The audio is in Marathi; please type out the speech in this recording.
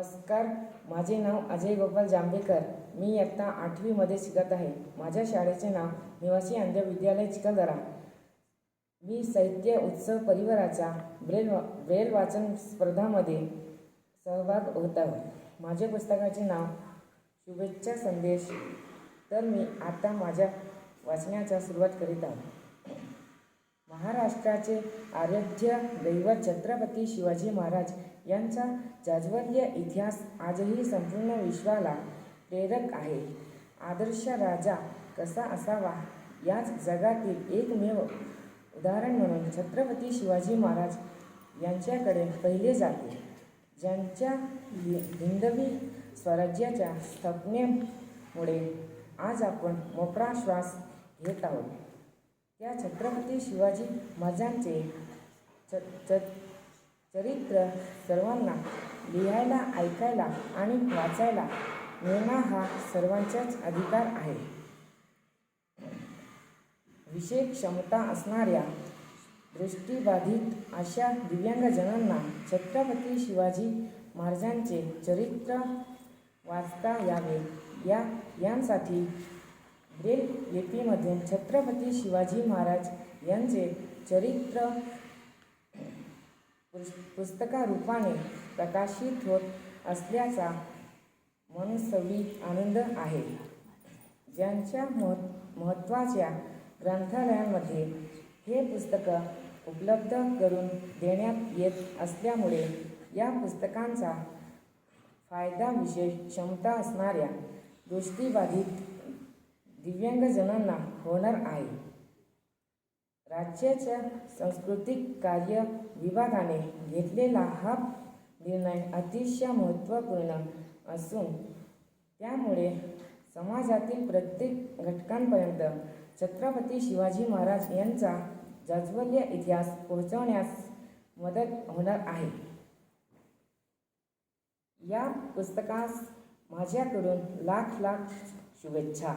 नमस्कार माझे नाव अजय गोपाल जांभेकर. मी इयत्ता आठवीमध्ये शिकत आहे. माझ्या शाळेचे नाव निवासी अंध विद्यालय चिखलदरा. मी साहित्य उत्सव परिवाराच्या ब्रेल वा ब्रेल वाचन स्पर्धामध्ये सहभाग होत आहे. माझ्या पुस्तकाचे नाव शुभेच्छा संदेश. तर मी आता माझ्या वाचण्याचा सुरुवात करीत आहे. महाराष्ट्राचे आराध्य दैवत छत्रपती शिवाजी महाराज यांचा जाज्वल्य इतिहास आजही संपूर्ण विश्वाला प्रेरक आहे. आदर्श राजा कसा असावा याच जगातील एकमेव उदाहरण म्हणून छत्रपती शिवाजी महाराज यांच्याकडे पहिले जाते. ज्यांच्या हिंदवी स्वराज्याच्या स्थापनेमुळे आज आपण मोकळा श्वास घेत आहोत. या छत्रपती शिवाजी महाराजांचे च च चरित्र सर्वांना लिहायला ऐकायला आणि वाचायला मिळणं हा सर्वांचाच अधिकार आहे. विशेष क्षमता असणाऱ्या दृष्टीबाधित अशा दिव्यांगजनांना छत्रपती शिवाजी महाराजांचे चरित्र वाचता यावे. या यांसाठी ब्रेल लिपीमधून छत्रपती शिवाजी महाराज यांचे चरित्र पुस- पुस्तकारूपाने प्रकाशित होत असल्याचा मनसवी आनंद आहे. ज्यांच्या मह महत्त्वाच्या ग्रंथालयांमध्ये हे पुस्तकं उपलब्ध करून देण्यात येत असल्यामुळे या पुस्तकांचा फायदा विशेष क्षमता असणाऱ्या दृष्टीबाधित दिव्यांगजनांना होणार आहे. राज्याच्या सांस्कृतिक कार्य विभागाने घेतलेला हा निर्णय अतिशय महत्त्वपूर्ण असून त्यामुळे समाजातील प्रत्येक घटकांपर्यंत छत्रपती शिवाजी महाराज यांचा जाज्वल्य इतिहास पोहोचवण्यास मदत होणार आहे. या पुस्तकास माझ्याकडून लाख लाख शुभेच्छा.